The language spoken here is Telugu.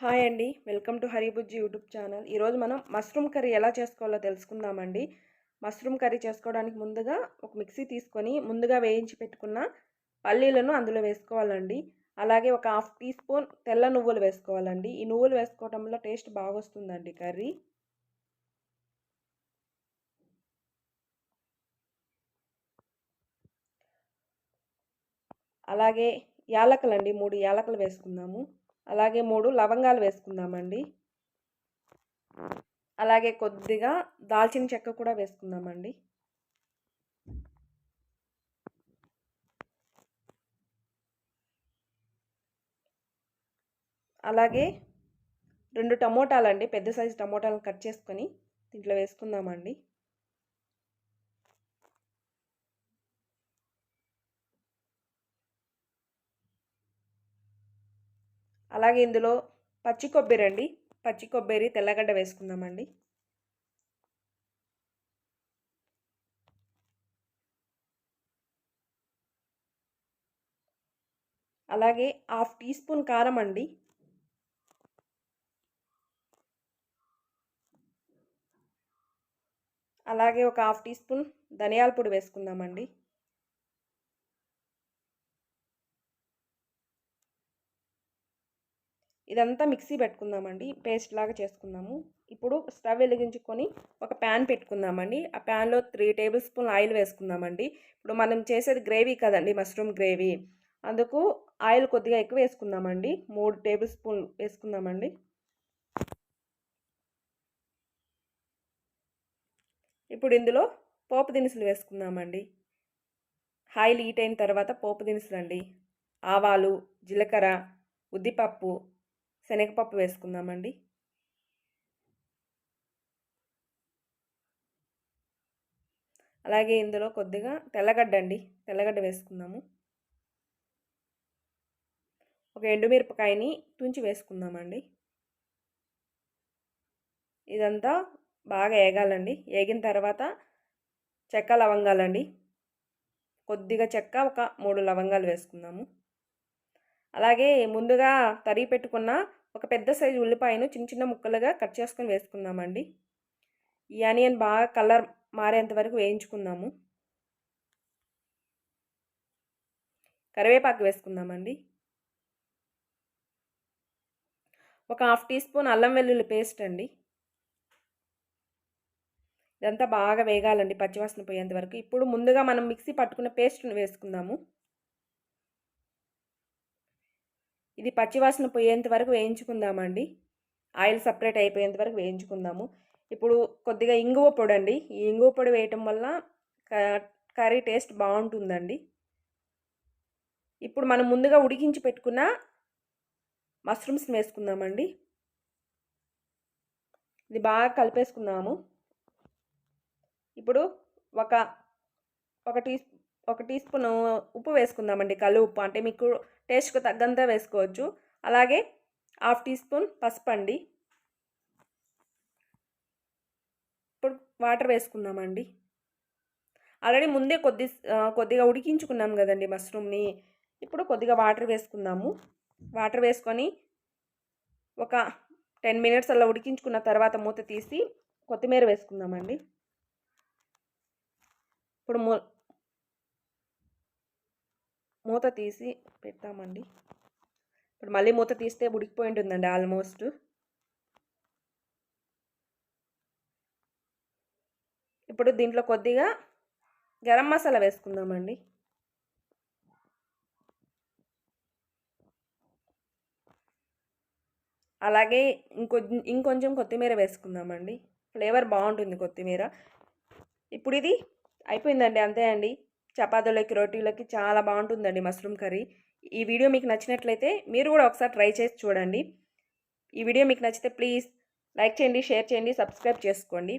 హాయ్ అండి. Welcome to Haribujji YouTube channel. ఈరోజు మనం మష్రూమ్ కర్రీ ఎలా చేసుకోవాలో తెలుసుకుందామండి. మష్రూమ్ కర్రీ చేసుకోవడానికి ముందుగా ఒక మిక్సీ తీసుకొని ముందుగా వేయించి పెట్టుకున్న పల్లీలను అందులో వేసుకోవాలండి. అలాగే ఒక హాఫ్ టీ స్పూన్ తెల్ల నువ్వులు వేసుకోవాలండి. ఈ నువ్వులు వేసుకోవటంలో టేస్ట్ బాగా వస్తుందండి కర్రీ. అలాగే యాలకలండి. మూడు యాలకలు వేసుకుందాము. అలాగే మూడు లవంగాలు వేసుకుందామండి. అలాగే కొద్దిగా దాల్చిన చెక్క కూడా వేసుకుందామండి. అలాగే రెండు టమోటాలండి పెద్ద సైజు టమోటాలను కట్ చేసుకొని దీంట్లో వేసుకుందామండి. అలాగే ఇందులో పచ్చి కొబ్బరి అండి. పచ్చి కొబ్బరి తెల్లగడ్డ వేసుకుందామండి. అలాగే హాఫ్ టీ స్పూన్ కారం అండి. అలాగే ఒక హాఫ్ టీ స్పూన్ ధనియాల పొడి వేసుకుందామండి. ఇదంతా మిక్సీ పెట్టుకుందామండి పేస్ట్ లాగా చేసుకుందాము. ఇప్పుడు స్టవ్ వెలిగించుకొని ఒక ప్యాన్ పెట్టుకుందామండి. ఆ ప్యాన్లో త్రీ టేబుల్ స్పూన్ ఆయిల్ వేసుకుందామండి. ఇప్పుడు మనం చేసేది గ్రేవీ కదండి మష్రూమ్ గ్రేవీ. అందుకు ఆయిల్ కొద్దిగా ఎక్కువ వేసుకుందామండి. మూడు టేబుల్ స్పూన్ వేసుకుందామండి. ఇప్పుడు ఇందులో పోపు దినుసులు వేసుకుందామండి. ఆయిల్ హీట్ అయిన తర్వాత పోపు దినుసులు అండి ఆవాలు జీలకర్ర ఉద్దిపప్పు శనగపప్పు వేసుకుందామండి. అలాగే ఇందులో కొద్దిగా తెల్లగడ్డ అండి తెల్లగడ్డ వేసుకుందాము. ఒక ఎండుమిరపకాయని తుంచి వేసుకుందామండి. ఇదంతా బాగా ఏగాలండి. ఏగిన తర్వాత చెక్క లవంగాలండి. కొద్దిగా చెక్క ఒక మూడు లవంగాలు వేసుకుందాము. అలాగే ముందుగా తరిగి పెట్టుకున్న ఒక పెద్ద సైజు ఉల్లిపాయను చిన్న చిన్న ముక్కలుగా కట్ చేసుకొని వేసుకుందామండి. ఈ ఆనియన్ బాగా కలర్ మారేంత వరకు వేయించుకుందాము. కరివేపాకు వేసుకుందామండి. ఒక హాఫ్ టీ స్పూన్ అల్లం వెల్లుల్లి పేస్ట్ అండి. ఇదంతా బాగా వేగాలండి పచ్చివాసన పోయేంత వరకు. ఇప్పుడు ముందుగా మనం మిక్సీ పట్టుకున్న పేస్ట్ని వేసుకుందాము. ఇది పచ్చివాసన పోయేంత వరకు వేయించుకుందామండి. ఆయిల్ సపరేట్ అయిపోయేంత వరకు వేయించుకుందాము. ఇప్పుడు కొద్దిగా ఇంగువ పొడి అండి ఈ ఇంగువ పొడి వేయటం వల్ల కర్రీ టేస్ట్ బాగుంటుందండి. ఇప్పుడు మనం ముందుగా ఉడికించి పెట్టుకున్న మష్రూమ్స్ని వేసుకుందామండి. ఇది బాగా కలిపేసుకుందాము. ఇప్పుడు ఒక ఒక టీ ఒక టీ స్పూన్ ఉప్పు వేసుకుందామండి కళ్ళు ఉప్పు అంటే మీకు టేస్ట్కు తగ్గంత వేసుకోవచ్చు. అలాగే హాఫ్ టీ స్పూన్ పసుపు అండి. ఇప్పుడు వాటర్ వేసుకుందామండి. ఆల్రెడీ ముందే కొద్ది కొద్దిగా ఉడికించుకున్నాం కదండి మష్రూమ్ని ఇప్పుడు కొద్దిగా వాటర్ వేసుకుందాము. వాటర్ వేసుకొని ఒక టెన్ మినిట్స్ అలా ఉడికించుకున్న తర్వాత మూత తీసి కొత్తిమీర వేసుకుందామండి. ఇప్పుడు మూ మూత తీసి పెడతామండి. ఇప్పుడు మళ్ళీ మూత తీస్తే ఉడికిపోయి ఉంటుందండి ఆల్మోస్ట్. ఇప్పుడు దీంట్లో కొద్దిగా గరం మసాలా వేసుకుందామండి. అలాగే ఇంకొ ఇంకొంచెం కొత్తిమీర వేసుకుందామండి. ఫ్లేవర్ బాగుంటుంది కొత్తిమీర. ఇప్పుడు ఇది అయిపోయిందండి అంతే అండి. చపాతీలోకి రోటీలకి చాలా బాగుంటుందండి మష్రూమ్ కర్రీ. ఈ వీడియో మీకు నచ్చినట్లయితే మీరు కూడా ఒకసారి ట్రై చేసి చూడండి. ఈ వీడియో మీకు నచ్చితే ప్లీజ్ లైక్ చేయండి షేర్ చేయండి సబ్స్క్రైబ్ చేసుకోండి.